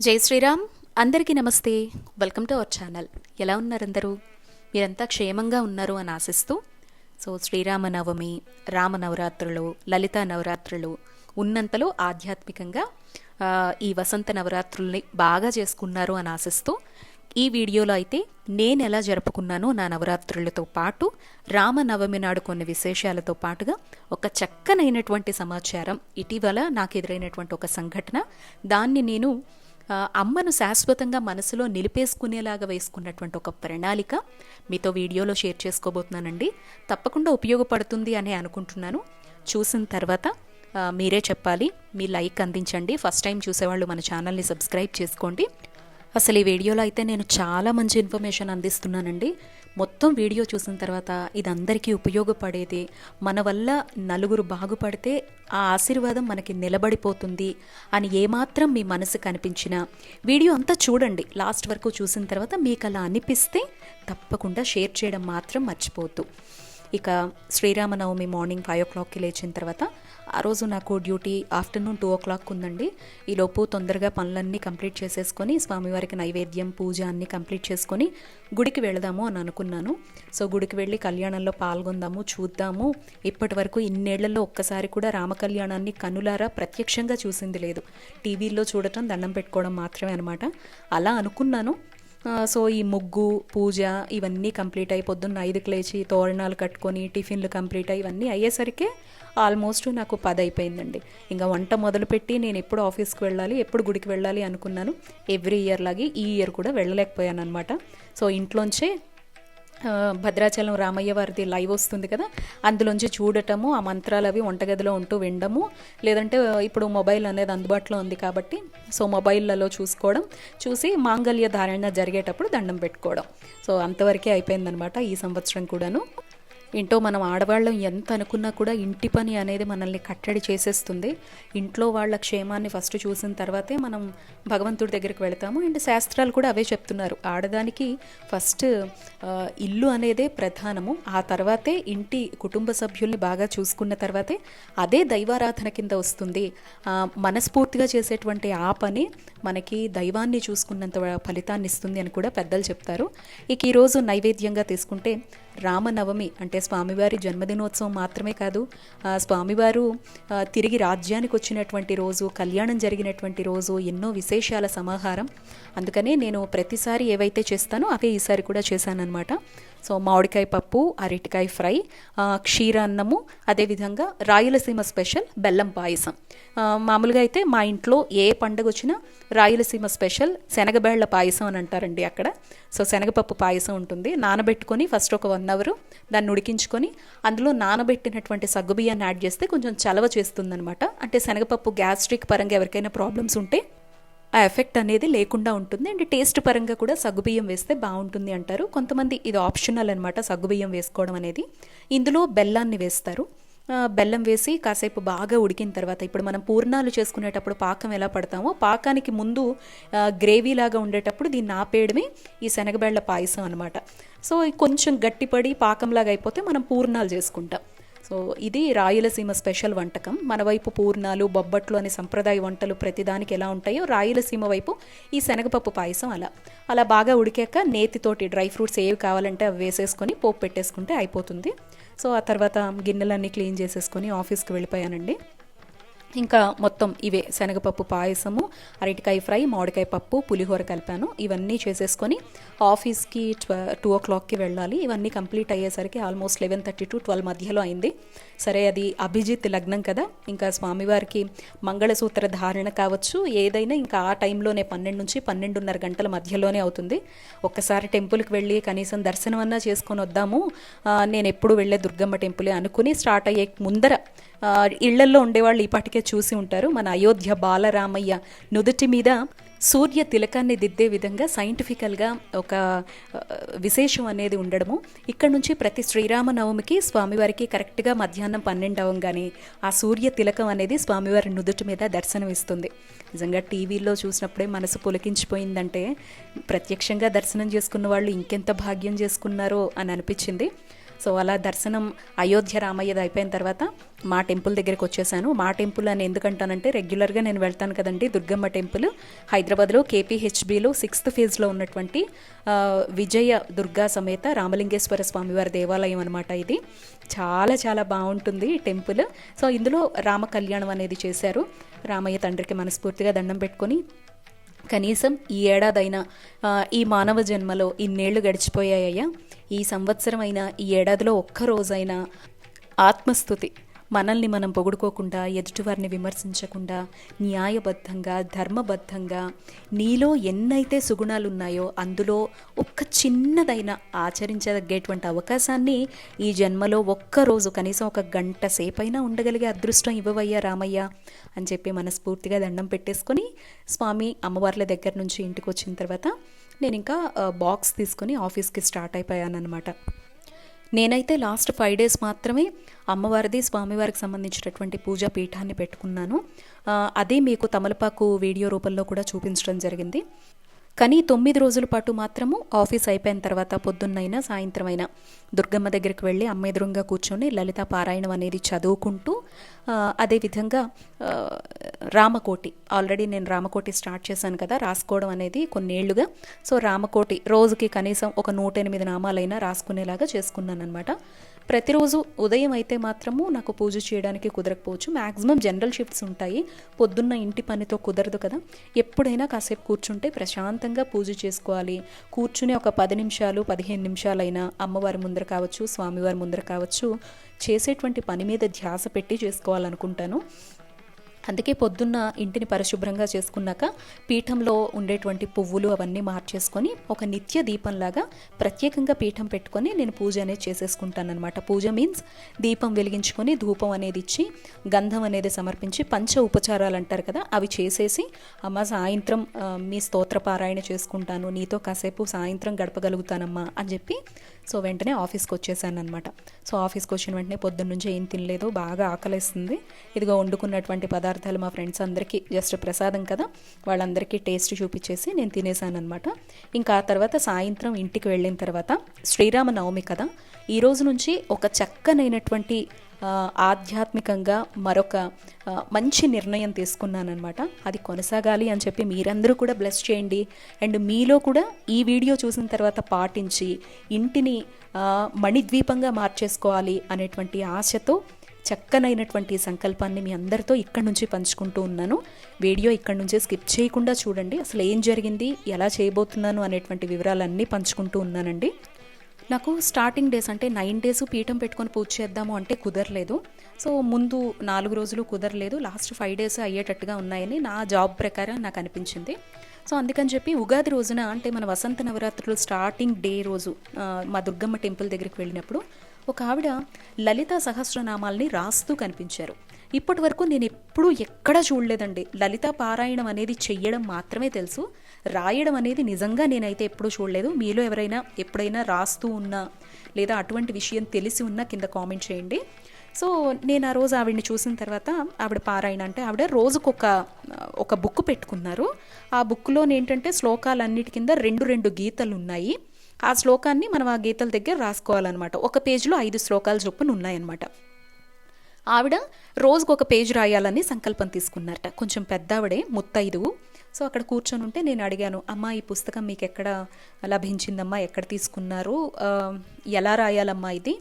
జై శ్రీరామ్. అందరికీ నమస్తే. Welcome to our channel. ఎలా ఉన్నారందరూ? మీరంతా క్షేమంగా ఉన్నారు అని ఆశిస్తూ సో శ్రీరామ నవమి రామ నవరాత్రులు లలిత నవరాత్రులు ఉన్నంతలో ఆధ్యాత్మికంగా ఈ వసంత నవరాత్రుల్ని బాగా చేసుకున్నారు అని ఆశిస్తూ ఈ వీడియోలో అయితే నేను ఎలా జరుపుకున్నానో నా నవరాత్రులతో పాటు రామనవమి నాడు కొన్ని విశేషాలతో పాటుగా ఒక చక్కనైనటువంటి సమాచారం ఇటీవల నాకు ఎదురైనటువంటి ఒక సంఘటన. దాన్ని నేను అమ్మను శాశ్వతంగా మనసులో నిలిపేసుకునేలాగా వేసుకున్నటువంటి ఒక ప్రణాళిక మీతో వీడియోలో షేర్ చేసుకోబోతున్నానండి. తప్పకుండా ఉపయోగపడుతుంది అని అనుకుంటున్నాను. చూసిన తర్వాత మీరే చెప్పాలి. మీ లైక్ అందించండి. ఫస్ట్ టైం చూసేవాళ్ళు మన ఛానల్ని సబ్స్క్రైబ్ చేసుకోండి. అసలు ఈ వీడియోలో అయితే నేను చాలా మంచి ఇన్ఫర్మేషన్ అందిస్తున్నానండి. మొత్తం వీడియో చూసిన తర్వాత ఇది అందరికీ ఉపయోగపడేది. మన వల్ల నలుగురు బాగుపడితే ఆ ఆశీర్వాదం మనకి నిలబడిపోతుంది అని ఏమాత్రం మీ మనసు కనిపించినా. వీడియో అంతా చూడండి. లాస్ట్ వరకు చూసిన తర్వాత మీకు అలా అనిపిస్తే తప్పకుండా షేర్ చేయడం మాత్రం మర్చిపోవద్దు. ఇక శ్రీరామనవమి మార్నింగ్ ఫైవ్ ఓ క్లాక్కి లేచిన తర్వాత ఆ రోజు నాకు duty afternoon two o'clock ఉందండి. ఈలోపు తొందరగా పనులన్నీ కంప్లీట్ చేసేసుకొని స్వామివారికి నైవేద్యం పూజ అన్నీ కంప్లీట్ చేసుకొని గుడికి వెళదాము అని అనుకున్నాను. సో గుడికి వెళ్ళి కళ్యాణంలో పాల్గొందాము చూద్దాము. ఇప్పటి వరకు ఇన్నేళ్ళలో ఒక్కసారి కూడా రామ కళ్యాణాన్ని కనులారా ప్రత్యక్షంగా చూసింది లేదు. టీవీల్లో చూడటం దండం పెట్టుకోవడం మాత్రమే అనమాట అలా అనుకున్నాను. సో ఈ ముగ్గు పూజ ఇవన్నీ కంప్లీట్ అయి పొద్దున్న ఐదుకి లేచి తోరణాలు కట్టుకొని టిఫిన్లు కంప్లీట్ అయ్యి ఇవన్నీ అయ్యేసరికి ఆల్మోస్ట్ నాకు పది అయిపోయిందండి. ఇంకా వంట మొదలుపెట్టి నేను ఎప్పుడు ఆఫీస్కి వెళ్ళాలి ఎప్పుడు గుడికి వెళ్ళాలి అనుకున్నాను. ఎవ్రీ ఇయర్ లాగే ఈ ఇయర్ కూడా వెళ్ళలేకపోయాను అనమాట సో ఇంట్లోంచే భద్రాచలం రామయ్య వారిది లైవ్ వస్తుంది కదా అందులోంచి చూడటము ఆ మంత్రాలు అవి వంటగదిలో ఉంటూ వినడము లేదంటే ఇప్పుడు మొబైల్ అనేది అందుబాటులో ఉంది కాబట్టి సో మొబైల్లలో చూసుకోవడం చూసి మాంగళ్య ధారణ జరిగేటప్పుడు దండం పెట్టుకోవడం. సో అంతవరకే అయిపోయిందనమాట ఈ సంవత్సరం కూడాను. ఏంటో మనం ఆడవాళ్ళం ఎంత అనుకున్నా కూడా ఇంటి పని అనేది మనల్ని కట్టడి చేసేస్తుంది. ఇంట్లో వాళ్ళ క్షేమాన్ని ఫస్ట్ చూసిన తర్వాతే మనం భగవంతుడి దగ్గరికి వెళతాము. అండ్ శాస్త్రాలు కూడా అవే చెప్తున్నారు. ఆడదానికి ఫస్ట్ ఇల్లు అనేదే ప్రధానము. ఆ తర్వాతే ఇంటి కుటుంబ సభ్యుల్ని బాగా చూసుకున్న తర్వాతే అదే దైవారాధన కింద వస్తుంది. మనస్ఫూర్తిగా చేసేటువంటి ఆ పని మనకి దైవాన్ని చూసుకున్నంత ఫలితాన్ని ఇస్తుంది అని కూడా పెద్దలు చెప్తారు. ఇక ఈరోజు నైవేద్యంగా తీసుకుంటే రామనవమి అంటే స్వామివారి జన్మదినోత్సవం మాత్రమే కాదు స్వామివారు తిరిగి రాజ్యానికి వచ్చినటువంటి రోజు కళ్యాణం జరిగినటువంటి రోజు ఎన్నో విశేషాల సమాహారం. అందుకనే నేను ప్రతిసారి ఏవైతే చేస్తానో అవే ఈసారి కూడా చేశానన్నమాట. సో మామిడికాయ పప్పు అరటికాయ ఫ్రై ఆ, క్షీరాన్నము అదేవిధంగా రాయలసీమ స్పెషల్ బెల్లం పాయసం. మామూలుగా అయితే మా ఇంట్లో ఏ పండుగ వచ్చినా రాయలసీమ స్పెషల్ శనగబేళ్ళ పాయసం అని అంటారండి అక్కడ. సో శనగపప్పు పాయసం ఉంటుంది. నానబెట్టుకొని ఫస్ట్ ఒక వన్ అవర్ దాన్ని ఉడికించుకొని అందులో నానబెట్టినటువంటి సగ్గుబియ్యాన్ని యాడ్ చేస్తే కొంచెం చలవ చేస్తుందనమాట అంటే శనగపప్పు గ్యాస్ట్రిక్ పరంగా ఎవరికైనా ప్రాబ్లమ్స్ ఉంటే ఆ ఎఫెక్ట్ అనేది లేకుండా ఉంటుంది. అండ్ టేస్ట్ పరంగా కూడా సగ్గుబియ్యం వేస్తే బాగుంటుంది అంటారు. కొంతమంది ఇది ఆప్షనల్ అనమాట సగ్గుబియ్యం వేసుకోవడం అనేది. ఇందులో బెల్లాన్ని వేస్తారు. బెల్లం వేసి కాసేపు బాగా ఉడికిన తర్వాత ఇప్పుడు మనం పూర్ణాలు చేసుకునేటప్పుడు పాకం ఎలా పడతామో పాకానికి ముందు గ్రేవీ లాగా ఉండేటప్పుడు దీన్ని ఆపేయడమే ఈ శనగబెళ్ళ పాయసం అనమాట సో కొంచెం గట్టిపడి పాకంలాగా అయిపోతే మనం పూర్ణాలు చేసుకుంటాం. సో ఇది రాయలసీమ స్పెషల్ వంటకం. మన వైపు పూర్ణాలు బొబ్బట్లు అనే సంప్రదాయ వంటలు ప్రతిదానికి ఎలా ఉంటాయో రాయలసీమ వైపు ఈ శనగపప్పు పాయసం అలా. అలా బాగా ఉడికాక నేతితోటి డ్రై ఫ్రూట్స్ ఏవి కావాలంటే అవి వేసేసుకొని పోపు పెట్టేసుకుంటే అయిపోతుంది. సో ఆ తర్వాత గిన్నెలన్నీ క్లీన్ చేసేసుకొని ఆఫీస్కి వెళ్ళిపోయానండి. ఇంకా మొత్తం ఇవే శనగపప్పు పాయసము అరటికాయ ఫ్రై మామిడికాయ పప్పు పులిహోర కలిపాను. ఇవన్నీ చేసేసుకొని ఆఫీస్కి ట్వ టూ ఓ క్లాక్కి వెళ్ళాలి. ఇవన్నీ కంప్లీట్ అయ్యేసరికి almost eleven thirty to twelve మధ్యలో అయింది. సరే అది అభిజిత్ లగ్నం కదా. ఇంకా స్వామివారికి మంగళసూత్ర ధారణ కావచ్చు. ఏదైనా ఇంకా ఆ టైంలోనే పన్నెండు నుంచి పన్నెండున్నర గంటల మధ్యలోనే అవుతుంది. ఒక్కసారి టెంపుల్కి వెళ్ళి కనీసం దర్శనం అన్నా చేసుకొని వద్దాము. నేను ఎప్పుడు వెళ్ళే దుర్గమ్మ టెంపులే అనుకుని స్టార్ట్ అయ్యే ముందర ఇళ్ళల్లో ఉండేవాళ్ళు ఇప్పటికే చూసి ఉంటారు. మన అయోధ్య బాలరామయ్య నుదుటి మీద సూర్య తిలకాన్ని దిద్దే విధంగా సైంటిఫికల్గా ఒక విశేషం అనేది ఉండడము. ఇక్కడ నుంచి ప్రతి శ్రీరామనవమికి స్వామివారికి కరెక్ట్గా మధ్యాహ్నం పన్నెండు అవంగానే ఆ సూర్య తిలకం అనేది స్వామివారి నుదుటి మీద దర్శనం ఇస్తుంది. నిజంగా టీవీలో చూసినప్పుడే మనసు పులకించిపోయిందంటే ప్రత్యక్షంగా దర్శనం చేసుకున్న వాళ్ళు ఇంకెంత భాగ్యం చేసుకున్నారో అని అనిపించింది. సో అలా దర్శనం అయోధ్య రామయ్యది అయిపోయిన తర్వాత మా టెంపుల్ దగ్గరికి వచ్చేసాను. మా టెంపుల్ అని ఎందుకంటానంటే రెగ్యులర్గా నేను వెళ్తాను కదండి దుర్గమ్మ టెంపుల్. హైదరాబాద్లో కేపీహెచ్బిలో సిక్స్త్ ఫేజ్లో ఉన్నటువంటి విజయ దుర్గా సమేత రామలింగేశ్వర స్వామివారి దేవాలయం అనమాట ఇది. చాలా చాలా బాగుంటుంది టెంపుల్. సో ఇందులో రామ కళ్యాణం అనేది చేశారు. రామయ్య తండ్రికి మనస్ఫూర్తిగా దండం పెట్టుకొని కనీసం ఈ ఏడాదైనా ఈ మానవ జన్మలో ఇన్నేళ్ళు గడిచిపోయాయ్యా ఈ సంవత్సరం అయినా ఈ ఏడాదిలో ఒక్క రోజైనా ఆత్మస్థుతి. మనల్ని మనం పొగుడుకోకుండా ఎదుటివారిని విమర్శించకుండా న్యాయబద్ధంగా ధర్మబద్ధంగా నీలో ఎన్నైతే సుగుణాలు ఉన్నాయో అందులో ఒక్క చిన్నదైన ఆచరించదగ్గేటువంటి అవకాశాన్ని ఈ జన్మలో ఒక్కరోజు కనీసం ఒక గంట సేపైనా ఉండగలిగే అదృష్టం ఇవ్వవయ్యా రామయ్య అని చెప్పి మనస్ఫూర్తిగా దండం పెట్టేసుకొని స్వామి అమ్మవార్ల దగ్గర నుంచి ఇంటికి వచ్చిన తర్వాత నేను ఇంకా బాక్స్ తీసుకొని ఆఫీస్కి స్టార్ట్ అయిపోయాను అనమాట నేనైతే లాస్ట్ ఫైవ్ డేస్ మాత్రమే అమ్మవారిది స్వామివారికి సంబంధించినటువంటి పూజా పీఠాన్ని పెట్టుకున్నాను. అదే మీకు తమలపాకు వీడియో రూపంలో కూడా చూపించడం జరిగింది. కానీ తొమ్మిది రోజుల పాటు మాత్రము ఆఫీస్ అయిపోయిన తర్వాత పొద్దున్నైనా సాయంత్రం అయినా దుర్గమ్మ దగ్గరికి వెళ్ళి అమ్మ ఎదురుగా కూర్చొని లలిత పారాయణం అనేది చదువుకుంటూ అదేవిధంగా రామకోటి. ఆల్రెడీ నేను రామకోటి స్టార్ట్ చేశాను కదా రాసుకోవడం అనేది కొన్నేళ్ళుగా. సో రామకోటి రోజుకి కనీసం ఒక నూట ఎనిమిది నామాలైనా రాసుకునేలాగా చేసుకున్నాను అనమాట ప్రతిరోజు ఉదయం అయితే మాత్రము నాకు పూజ చేయడానికి కుదరకపోవచ్చు. మ్యాక్సిమం జనరల్ షిఫ్ట్స్ ఉంటాయి. పొద్దున్న ఇంటి పనితో కుదరదు కదా. ఎప్పుడైనా కాసేపు కూర్చుంటే ప్రశాంతంగా పూజ చేసుకోవాలి. కూర్చుని ఒక పది నిమిషాలు పదిహేను నిమిషాలైనా అమ్మవారి ముందర కావచ్చు స్వామివారి ముందర కావచ్చు చేసేటువంటి పని మీద ధ్యాస పెట్టి చేసుకోవాలనుకుంటాను. అందుకే పొద్దున్న ఇంటిని పరిశుభ్రంగా చేసుకున్నాక పీఠంలో ఉండేటువంటి పువ్వులు అవన్నీ మార్చేసుకొని ఒక నిత్య దీపంలాగా ప్రత్యేకంగా పీఠం పెట్టుకొని నేను పూజ అనేది చేసేసుకుంటాను అనమాట పూజ మీన్స్ దీపం వెలిగించుకొని ధూపం అనేది ఇచ్చి గంధం అనేది సమర్పించి పంచ ఉపచారాలు అంటారు కదా అవి చేసేసి అమ్మ సాయంత్రం మీ స్తోత్ర పారాయణ చేసుకుంటాను. నీతో కాసేపు సాయంత్రం గడపగలుగుతానమ్మా అని చెప్పి సో వెంటనే ఆఫీస్కి వచ్చేసాను అనమాట సో ఆఫీస్కి వచ్చిన వెంటనే పొద్దున్న నుంచి ఏం తినలేదు బాగా ఆకలిస్తుంది ఇదిగో వండుకున్నటువంటి పదార్థాలు మా ఫ్రెండ్స్ అందరికీ జస్ట్ ప్రసాదం కదా వాళ్ళందరికీ టేస్ట్ చూపించేసి నేను తినేసాను అనమాట ఇంకా ఆ తర్వాత సాయంత్రం ఇంటికి వెళ్ళిన తర్వాత శ్రీరామ నవమి కదా ఈ రోజు నుంచి ఒక చక్కనైనటువంటి ఆధ్యాత్మికంగా మరొక మంచి నిర్ణయం తీసుకున్నానమాట అది కొనసాగాలి అని చెప్పి మీరందరూ కూడా బ్లెస్ చేయండి. అండ్ మీలో కూడా ఈ వీడియో చూసిన తర్వాత పాటించి ఇంటిని మణిద్వీపంగా మార్చేసుకోవాలి అనేటువంటి ఆశతో చక్కనైనటువంటి సంకల్పాన్ని మీ అందరితో ఇక్కడి నుంచి పంచుకుంటూ ఉన్నాను. వీడియో ఇక్కడి నుంచే స్కిప్ చేయకుండా చూడండి. అసలు ఏం జరిగింది ఎలా చేయబోతున్నాను అనేటువంటి వివరాలన్నీ పంచుకుంటూ ఉన్నానండి. నాకు స్టార్టింగ్ డేస్ అంటే నైన్ డేస్ పీఠం పెట్టుకొని పూజ చేద్దాము అంటే కుదరలేదు. సో ముందు నాలుగు రోజులు కుదరలేదు. లాస్ట్ ఫైవ్ డేస్ అయ్యేటట్టుగా ఉన్నాయని నా జాబ్ ప్రకారం నాకు అనిపించింది. సో అందుకని చెప్పి ఉగాది రోజున అంటే మన వసంత నవరాత్రులు స్టార్టింగ్ డే రోజు మా దుర్గమ్మ టెంపుల్ దగ్గరికి వెళ్ళినప్పుడు ఒక ఆవిడ లలిత సహస్రనామాల్ని రాస్తూ కనిపించారు. ఇప్పటి వరకు నేను ఎప్పుడూ ఎక్కడా చూడలేదండి. లలిత పారాయణం అనేది చెయ్యడం మాత్రమే తెలుసు. రాయడం అనేది నిజంగా నేనైతే ఎప్పుడూ చూడలేదు. మీలో ఎవరైనా ఎప్పుడైనా రాస్తూ ఉన్నా లేదా అటువంటి విషయం తెలిసి ఉన్నా కింద కామెంట్ చేయండి. సో నేను ఆ రోజు ఆవిడని చూసిన తర్వాత ఆవిడ పారాయణ అంటే ఆవిడ రోజుకొక ఒక బుక్ పెట్టుకున్నారు. ఆ బుక్లో ఏంటంటే శ్లోకాలన్నిటి కింద రెండు రెండు గీతలు ఉన్నాయి ఆ శ్లోకాన్ని మనం ఆ గీతల దగ్గర రాసుకోవాలన్నమాట. ఒక పేజ్లో ఐదు శ్లోకాలు చొప్పున ఉన్నాయన్నమాట. ఆవిడ రోజుకు ఒక పేజ్ రాయాలని సంకల్పం తీసుకున్నారట. కొంచెం పెద్దావిడే ముత్తైదువు. సో అక్కడ కూర్చొని ఉంటే నేను అడిగాను అమ్మా ఈ పుస్తకం మీకు ఎక్కడ లభించిందమ్మా? ఎక్కడ తీసుకున్నారు? ఎలా రాయాలమ్మా ఇది?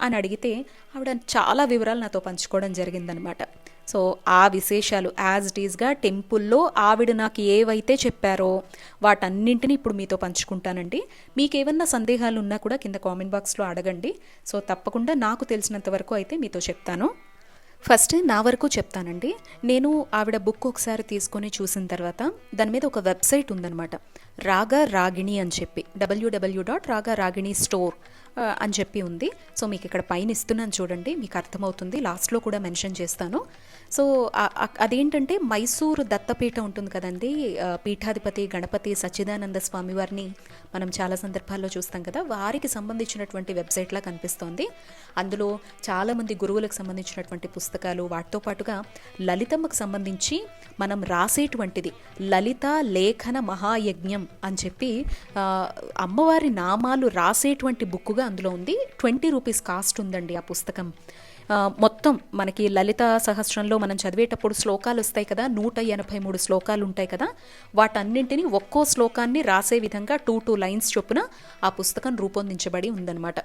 అని అడిగితే ఆవిడ చాలా వివరాలు నాతో పంచుకోవడం జరిగిందనమాట. సో ఆ విశేషాలు యాజ్ ఇట్ ఈస్గా టెంపుల్లో ఆవిడ నాకు ఏవైతే చెప్పారో వాటన్నింటినీ ఇప్పుడు మీతో పంచుకుంటానండి. మీకు ఏమన్నా సందేహాలు ఉన్నా కూడా కింద కామెంట్ బాక్స్లో అడగండి. సో తప్పకుండా నాకు తెలిసినంత వరకు అయితే మీతో చెప్తాను. ఫస్ట్ నా వరకు చెప్తానండి. నేను ఆవిడ బుక్ ఒకసారి తీసుకొని చూసిన తర్వాత దాని మీద ఒక వెబ్సైట్ ఉందన్నమాట. రాగా రాగిణి అని చెప్పి డబ్ల్యూడబ్ల్యూ డాట్ రాగా రాగిణి స్టోర్ అని చెప్పి ఉంది. సో మీకు ఇక్కడ పైన ఇస్తున్నాను చూడండి మీకు అర్థమవుతుంది లాస్ట్లో కూడా మెన్షన్ చేస్తాను. సో అదేంటంటే మైసూరు దత్తపీఠ ఉంటుంది కదండి పీఠాధిపతి గణపతి సచ్చిదానంద స్వామి వారిని మనం చాలా సందర్భాల్లో చూస్తాం కదా వారికి సంబంధించినటువంటి వెబ్సైట్లా కనిపిస్తోంది. అందులో చాలామంది గురువులకు సంబంధించినటువంటి పుస్తకాలు వాటితో పాటుగా లలితమ్మకు సంబంధించి మనం రాసేటువంటిది లలిత లేఖన మహాయజ్ఞం అని చెప్పి అమ్మవారి నామాలు రాసేటువంటి బుక్కుగా అందులో ఉంది. ట్వంటీ రూపీస్ కాస్ట్ ఉందండి ఆ పుస్తకం. మొత్తం మనకి లలిత సహస్రంలో మనం చదివేటప్పుడు శ్లోకాలు వస్తాయి కదా నూట ఎనభై మూడు శ్లోకాలు ఉంటాయి కదా వాటన్నింటినీ ఒక్కో శ్లోకాన్ని రాసే విధంగా టూ టూ లైన్స్ చొప్పున ఆ పుస్తకం రూపొందించబడి ఉందన్నమాట.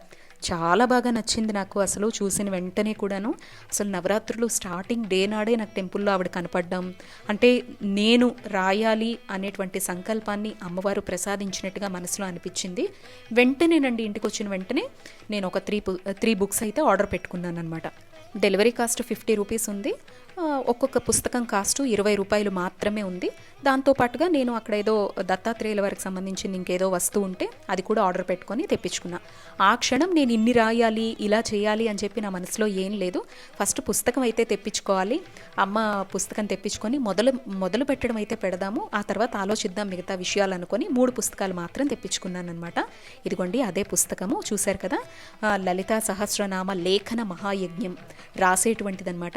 చాలా బాగా నచ్చింది నాకు అసలు చూసిన వెంటనే కూడాను. అసలు నవరాత్రులు స్టార్టింగ్ డే నాడే నాకు టెంపుల్లో ఆవిడ కనపడడం. అంటే నేను రాయాలి అనేటువంటి సంకల్పాన్ని అమ్మవారు ప్రసాదించినట్టుగా మనసులో అనిపించింది. వెంటనేనండి ఇంటికి వచ్చిన వెంటనే నేను ఒక త్రీ త్రీ బుక్స్ అయితే ఆర్డర్ పెట్టుకున్నాను అనమాట డెలివరీ కాస్ట్ ఫిఫ్టీ రూపీస్ ఉంది. ఒక్కొక్క పుస్తకం కాస్ట్ ఇరవై రూపాయలు మాత్రమే ఉంది. దాంతోపాటుగా నేను అక్కడ ఏదో దత్తాత్రేయుల వారికి సంబంధించింది ఇంకేదో వస్తువు ఉంటే అది కూడా ఆర్డర్ పెట్టుకొని తెప్పించుకున్నా. ఆ క్షణం నేను ఇన్ని రాయాలి ఇలా చేయాలి అని చెప్పి నా మనసులో ఏం లేదు. ఫస్ట్ పుస్తకం అయితే తెప్పించుకోవాలి. అమ్మ పుస్తకం తెప్పించుకొని మొదలు మొదలు పెట్టడం అయితే పెడదాము. ఆ తర్వాత ఆలోచిద్దాం మిగతా విషయాలు అనుకొని మూడు పుస్తకాలు మాత్రం తెప్పించుకున్నాను అనమాట ఇదిగోండి అదే పుస్తకము. చూశారు కదా? లలితా సహస్రనామ లేఖన మహాయజ్ఞం రాసేటువంటిదనమాట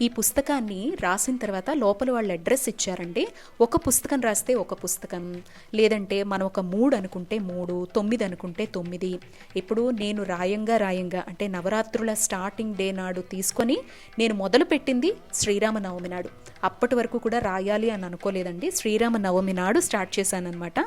ఈ పుస్తకం పుస్తకాన్ని రాసిన తర్వాత లోపల వాళ్ళు అడ్రస్ ఇచ్చారండి. ఒక పుస్తకం రాస్తే ఒక పుస్తకం. లేదంటే మనం ఒక మూడు అనుకుంటే మూడు తొమ్మిది అనుకుంటే తొమ్మిది. ఇప్పుడు నేను రాయంగా రాయంగా అంటే నవరాత్రుల స్టార్టింగ్ డే నాడు తీసుకొని నేను మొదలు పెట్టింది శ్రీరామనవమి నాడు. అప్పటి వరకు కూడా రాయాలి అని అనుకోలేదండి. శ్రీరామనవమి నాడు స్టార్ట్ చేశానమాట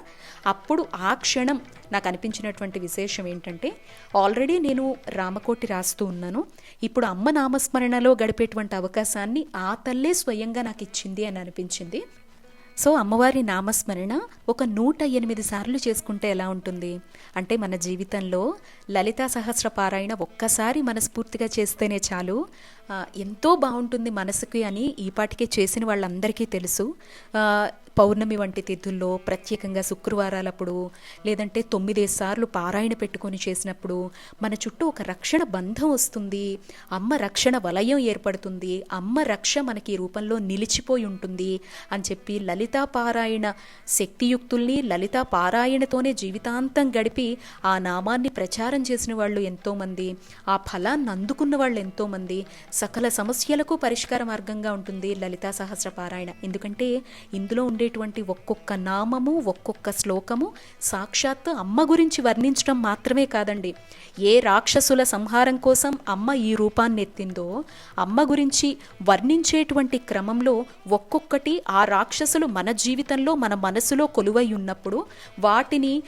అప్పుడు ఆ క్షణం నాకు అనిపించినటువంటి విశేషం ఏంటంటే ఆల్రెడీ నేను రామకోటి రాస్తూ ఉన్నాను. ఇప్పుడు అమ్మ నామస్మరణలో గడిపేటువంటి అవకాశాన్ని ఆ తల్లే స్వయంగా నాకు ఇచ్చింది అని అనిపించింది. సో అమ్మవారి నామస్మరణ ఒక నూట ఎనిమిది సార్లు చేసుకుంటే ఎలా ఉంటుంది? అంటే మన జీవితంలో లలితా సహస్ర పారాయణ ఒక్కసారి మనస్ఫూర్తిగా చేస్తేనే చాలు. ఎంతో బాగుంటుంది మనసుకి అని ఈపాటికే చేసిన వాళ్ళందరికీ తెలుసు. పౌర్ణమి వంటి తిథుల్లో ప్రత్యేకంగా శుక్రవారాలప్పుడు లేదంటే తొమ్మిదే సార్లు పారాయణ పెట్టుకొని చేసినప్పుడు మన చుట్టూ ఒక రక్షణ బంధం వస్తుంది. అమ్మ రక్షణ వలయం ఏర్పడుతుంది. అమ్మ రక్ష మనకి రూపంలో నిలిచిపోయి ఉంటుంది అని చెప్పి లలితా పారాయణ శక్తియుక్తుల్ని లలితా పారాయణతోనే జీవితాంతం గడిపి ఆ నామాన్ని ప్రచారం చేసిన వాళ్ళు ఎంతోమంది ఆ ఫలాన్ని అందుకున్న వాళ్ళు ఎంతోమంది సకల సమస్యలకు పరిష్కార మార్గంగా ఉంటుంది లలితా సహస్ర పారాయణ ఎందుకంటే ఇందులో ఉండే ఉండేటువంటి ఒక్కొక్క నామము ఒక్కొక్క శ్లోకము సాక్షాత్తు అమ్మ గురించి వర్ణించడం మాత్రమే కాదండి. ఏ రాక్షసుల సంహారం కోసం అమ్మ ఈ రూపాన్ని ఎత్తిందో అమ్మ గురించి వర్ణించేటువంటి క్రమంలో ఒక్కొక్కటి ఆ రాక్షసులు మన జీవితంలో మన మనసులో కొలువై ఉన్నప్పుడు వాటిని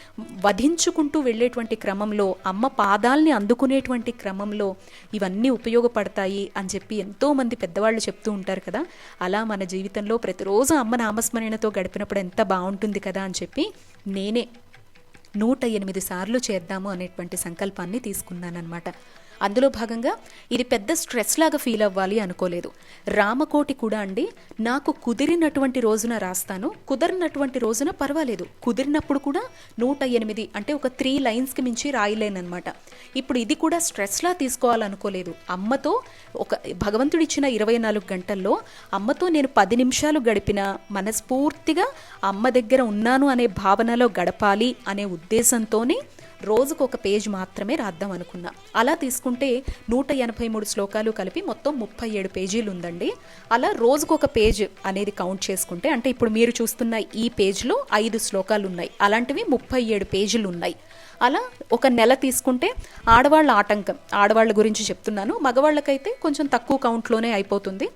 వధించుకుంటూ వెళ్ళేటువంటి క్రమంలో అమ్మ పాదాల్ని అందుకునేటువంటి క్రమంలో ఇవన్నీ ఉపయోగపడతాయి అని చెప్పి ఎంతోమంది పెద్దవాళ్ళు చెప్తూ ఉంటారు కదా. అలా మన జీవితంలో ప్రతిరోజు అమ్మ నామస్మరణతో గడిపినప్పుడు ఎంత బాగుంటుంది కదా అని చెప్పి నేనే నూట ఎనిమిది సార్లు చేద్దాము అనేటువంటి సంకల్పాన్ని తీసుకున్నానమాట అందులో భాగంగా ఇది పెద్ద స్ట్రెస్ లాగా ఫీల్ అవ్వాలి అనుకోలేదు. రామకోటి కూడా అండి నాకు కుదిరినటువంటి రోజున రాస్తాను కుదిరినటువంటి రోజున పర్వాలేదు. కుదిరినప్పుడు కూడా నూట ఎనిమిది అంటే ఒక త్రీ లైన్స్కి మించి రాయలేనమాట ఇప్పుడు ఇది కూడా స్ట్రెస్లా తీసుకోవాలనుకోలేదు. అమ్మతో ఒక భగవంతుడిచ్చిన ఇరవై నాలుగు గంటల్లో అమ్మతో నేను పది నిమిషాలు గడిపిన మనస్ఫూర్తిగా అమ్మ దగ్గర ఉన్నాను అనే భావనలో గడపాలి అనే ఉద్దేశంతోనే రోజుకు ఒక పేజ్ మాత్రమే రాద్దాం అనుకున్నా. అలా తీసుకుంటే నూట ఎనభై మూడు శ్లోకాలు కలిపి మొత్తం ముప్పై ఏడు పేజీలు ఉందండి అలా రోజుకు ఒక పేజ్ అనేది కౌంట్ చేసుకుంటే అంటే ఇప్పుడు మీరు చూస్తున్న ఈ పేజ్లో ఐదు శ్లోకాలు ఉన్నాయి అలాంటివి ముప్పై ఏడు పేజీలు ఉన్నాయి అలా ఒక నెల తీసుకుంటే ఆడవాళ్ళ ఆటంకం. ఆడవాళ్ళ గురించి చెప్తున్నాను. మగవాళ్ళకైతే కొంచెం తక్కువ కౌంట్లోనే అయిపోతుంది.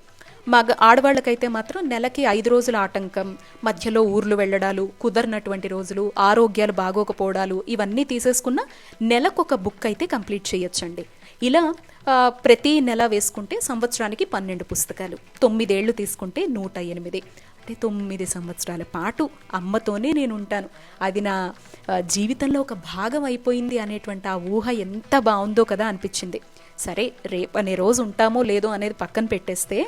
మగ ఆడవాళ్ళకైతే మాత్రం నెలకి ఐదు రోజుల ఆటంకం. మధ్యలో ఊర్లు వెళ్ళడాలు కుదరనటువంటి రోజులు ఆరోగ్యాలు బాగోకపోవడాలు ఇవన్నీ తీసేసుకున్న నెలకొక బుక్ అయితే కంప్లీట్ చేయొచ్చండి. ఇలా ప్రతి నెల వేసుకుంటే సంవత్సరానికి పన్నెండు పుస్తకాలు. తొమ్మిదేళ్ళు తీసుకుంటే నూట ఎనిమిది. అంటే తొమ్మిది సంవత్సరాల పాటు అమ్మతోనే నేను ఉంటాను అది నా జీవితంలో ఒక భాగం అయిపోయింది అనేటువంటి ఆ ఊహ ఎంత బాగుందో కదా అనిపించింది. సరే రేపు అనే రోజు ఉంటామో లేదో అనేది పక్కన పెట్టేస్తే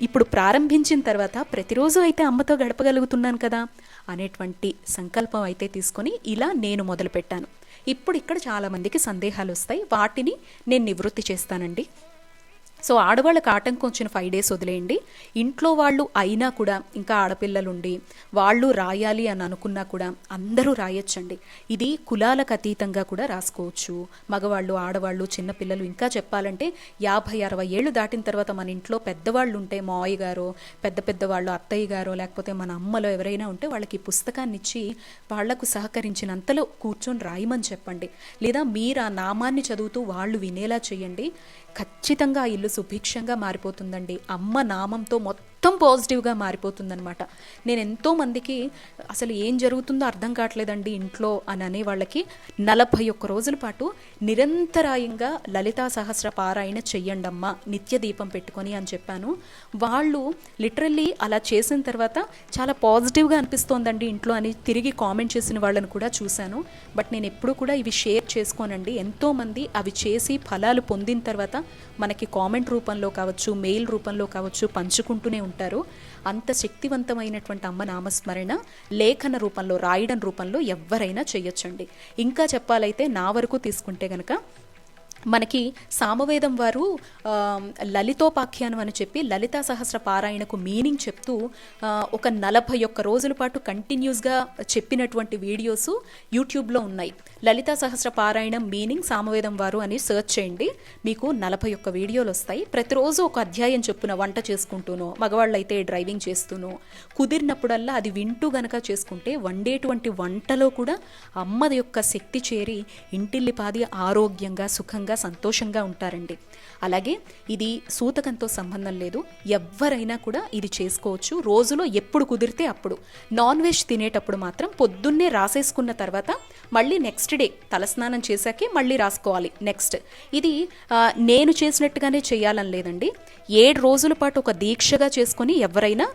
ఇప్పుడు ప్రారంభించిన తర్వాత ప్రతిరోజు అయితే అమ్మతో గడపగలుగుతున్నాను కదా అనేటువంటి సంకల్పం అయితే తీసుకొని ఇలా నేను మొదలుపెట్టాను. ఇప్పుడు ఇక్కడ చాలామందికి సందేహాలు వస్తాయి. వాటిని నేను నివృత్తి చేస్తానండి. సో ఆడవాళ్ళకి ఆటంకం వచ్చిన ఫైవ్ డేస్ వదిలేయండి. ఇంట్లో వాళ్ళు అయినా కూడా ఇంకా ఆడపిల్లలు ఉండి వాళ్ళు రాయాలి అని అనుకున్నా కూడా అందరూ రాయొచ్చండి. ఇది కులాలకు అతీతంగా కూడా రాసుకోవచ్చు. మగవాళ్ళు ఆడవాళ్ళు చిన్నపిల్లలు ఇంకా చెప్పాలంటే యాభై అరవై ఏళ్ళు దాటిన తర్వాత మన ఇంట్లో పెద్దవాళ్ళు ఉంటే మావయ్య గారో పెద్ద పెద్ద వాళ్ళు అత్తయ్య గారో లేకపోతే మన అమ్మలో ఎవరైనా ఉంటే వాళ్ళకి పుస్తకాన్ని ఇచ్చి వాళ్ళకు సహకరించినంతలో కూర్చొని రాయమని చెప్పండి. లేదా మీరు ఆ నామాన్ని చదువుతూ వాళ్ళు వినేలా చేయండి. ఖచ్చితంగా ఆ ఇల్లు సుభిక్షంగా మారిపోతుందండి. అమ్మ నామంతో మొత్తం మొత్తం పాజిటివ్గా మారిపోతుందనమాట నేను ఎంతోమందికి అసలు ఏం జరుగుతుందో అర్థం కావట్లేదండి ఇంట్లో అని అనే వాళ్ళకి నలభై ఒక్క రోజుల పాటు నిరంతరాయంగా లలితా సహస్ర పారాయణ చెయ్యండమ్మా నిత్య దీపం పెట్టుకొని అని చెప్పాను. వాళ్ళు లిటరల్లీ అలా చేసిన తర్వాత చాలా పాజిటివ్గా అనిపిస్తోందండి ఇంట్లో అని తిరిగి కామెంట్ చేసిన వాళ్ళని కూడా చూశాను. బట్ నేను ఎప్పుడూ కూడా ఇవి షేర్ చేసుకోనండి. ఎంతోమంది అవి చేసి ఫలాలు పొందిన తర్వాత మనకి కామెంట్ రూపంలో కావచ్చు మెయిల్ రూపంలో కావచ్చు పంచుకుంటూనే ఉంటారు. అంత శక్తివంతమైనటువంటి అమ్మ నామస్మరణ లేఖన రూపంలో రాయడం రూపంలో ఎవరైనా చేయొచ్చండి. ఇంకా చెప్పాలైతే నా వరకు తీసుకుంటే గనక మనకి సామవేదం వారు లలితోపాఖ్యానం అని చెప్పి లలితా సహస్ర పారాయణకు మీనింగ్ చెప్తూ ఒక నలభై ఒక్క రోజుల పాటు కంటిన్యూస్గా చెప్పినటువంటి వీడియోస్ యూట్యూబ్లో ఉన్నాయి. లలితా సహస్ర పారాయణం మీనింగ్ సామవేదం వారు అని సెర్చ్ చేయండి. మీకు నలభై ఒక్క వీడియోలు వస్తాయి. ప్రతిరోజు ఒక అధ్యాయం చెప్పున వంట చేసుకుంటూనో మగవాళ్ళు అయితే డ్రైవింగ్ చేస్తూనో కుదిరినప్పుడల్లా అది వింటూ గనక చేసుకుంటే వండేటువంటి వంటలో కూడా అమ్మది యొక్క శక్తి చేరి ఇంటిల్లిపాది ఆరోగ్యంగా సుఖంగా సంతోషంగా ఉంటారండి. అలాగే ఇది సూతకంతో సంబంధం లేదు. ఎవరైనా కూడా ఇది చేసుకోవచ్చు. రోజులో ఎప్పుడు కుదిరితే అప్పుడు. నాన్ వెజ్ తినేటప్పుడు మాత్రం పొద్దున్నే రాసేసుకున్న తర్వాత మళ్ళీ నెక్స్ట్ డే తలస్నానం చేశాకే మళ్ళీ రాసుకోవాలి. నెక్స్ట్. ఇది నేను చేసినట్టుగానే చేయాలని లేదండి. ఏడు రోజుల పాటు ఒక దీక్షగా చేసుకొని ఎవరైనా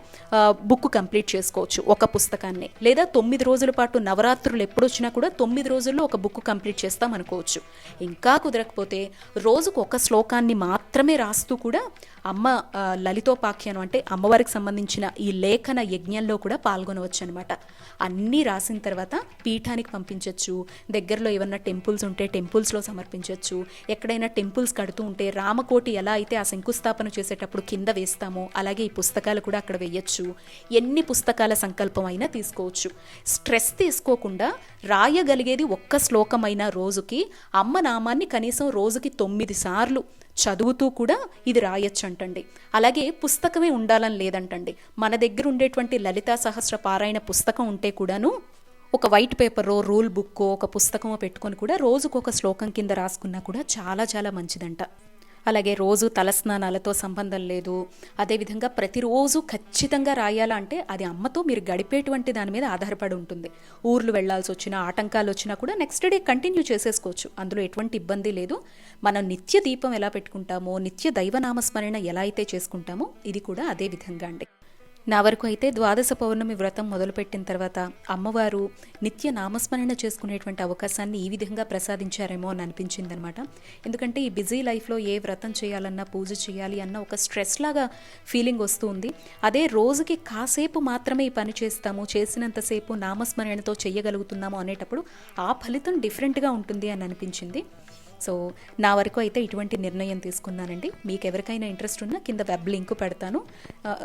బుక్ కంప్లీట్ చేసుకోవచ్చు ఒక పుస్తకాన్ని. లేదా తొమ్మిది రోజుల పాటు నవరాత్రులు ఎప్పుడు వచ్చినా కూడా తొమ్మిది రోజుల్లో ఒక బుక్ కంప్లీట్ చేస్తాం అనుకోవచ్చు ఇంకా కుదరకపోతే రోజుకు ఒక శ్లోకాన్ని మాత్రమే రాస్తూ కూడా అమ్మ లలితోపాఖ్యానం అంటే అమ్మవారికి సంబంధించిన ఈ లేఖన యజ్ఞంలో కూడా పాల్గొనవచ్చు అనమాట అన్నీ రాసిన తర్వాత పీఠానికి పంపించవచ్చు దగ్గరలో ఏమన్నా టెంపుల్స్ ఉంటే టెంపుల్స్లో సమర్పించవచ్చు ఎక్కడైనా టెంపుల్స్ కడుతూ ఉంటే రామకోటి ఎలా అయితే ఆ శంకుస్థాపన చేసేటప్పుడు కింద వేస్తామో అలాగే ఈ పుస్తకాలు కూడా అక్కడ వేయచ్చు. ఎన్ని పుస్తకాల సంకల్పం అయినా తీసుకోవచ్చు. స్ట్రెస్ తీసుకోకుండా రాయగలిగేది ఒక్క శ్లోకమైన రోజుకి అమ్మ నామాన్ని కనీసం రోజుకి తొమ్మిది సార్లు చదువుతూ కూడా ఇది రాయొచ్చు అంటండి అలాగే పుస్తకమే ఉండాలని లేదంటండి. మన దగ్గర ఉండేటువంటి లలితా సహస్ర పారాయణ పుస్తకం ఉంటే కూడాను ఒక వైట్ పేపరో రూల్ బుక్కో ఒక పుస్తకమో పెట్టుకొని కూడా రోజుకు ఒక శ్లోకం కింద రాసుకున్నా కూడా చాలా చాలా మంచిదంట. అలాగే రోజు తలస్నానాలతో సంబంధం లేదు. అదేవిధంగా ప్రతిరోజు ఖచ్చితంగా రాయాలంటే అది అమ్మతో మీరు గడిపేటువంటి దాని మీద ఆధారపడి ఉంటుంది. ఊర్లు వెళ్ళాల్సి వచ్చినా ఆటంకాలు వచ్చినా కూడా నెక్స్ట్ డే కంటిన్యూ చేసేసుకోవచ్చు. అందులో ఎటువంటి ఇబ్బంది లేదు. మనం నిత్య దీపం ఎలా పెట్టుకుంటామో నిత్య దైవనామస్మరణ ఎలా అయితే చేసుకుంటామో ఇది కూడా అదే విధంగా అండి. నా వరకు అయితే ద్వాదశ పౌర్ణమి వ్రతం మొదలుపెట్టిన తర్వాత అమ్మవారు నిత్య నామస్మరణ చేసుకునేటువంటి అవకాశాన్ని ఈ విధంగా ప్రసాదించారేమో అని అనిపించింది అనమాట ఎందుకంటే ఈ బిజీ లైఫ్లో ఏ వ్రతం చేయాలన్నా పూజ చేయాలి అన్న ఒక స్ట్రెస్ లాగా ఫీలింగ్ వస్తుంది. అదే రోజుకి కాసేపు మాత్రమే ఈ పని చేస్తాము చేసినంతసేపు నామస్మరణతో చేయగలుగుతున్నాము అనేటప్పుడు ఆ ఫలితం డిఫరెంట్గా ఉంటుంది అని అనిపించింది. సో నా వరకు అయితే ఇటువంటి నిర్ణయం తీసుకున్నానండి. మీకు ఎవరికైనా ఇంట్రెస్ట్ ఉన్నా కింద వెబ్ లింక్ పెడతాను.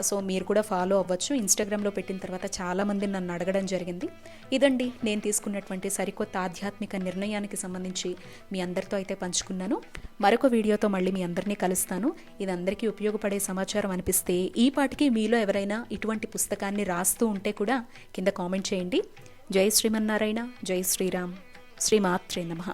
సో మీరు కూడా ఫాలో అవ్వచ్చు. ఇన్స్టాగ్రామ్లో పెట్టిన తర్వాత చాలామంది నన్ను అడగడం జరిగింది. ఇదండి నేను తీసుకున్నటువంటి సరికొత్త ఆధ్యాత్మిక నిర్ణయానికి సంబంధించి మీ అందరితో అయితే పంచుకున్నాను. మరొక వీడియోతో మళ్ళీ మీ అందరినీ కలుస్తాను. ఇది అందరికీ ఉపయోగపడే సమాచారం అనిపిస్తే ఈ పాటికి మీలో ఎవరైనా ఇటువంటి పుస్తకాన్ని రాస్తూ ఉంటే కూడా కింద కామెంట్ చేయండి. జై శ్రీమన్నారాయణ జై శ్రీరామ్. శ్రీమాత్రే నమః.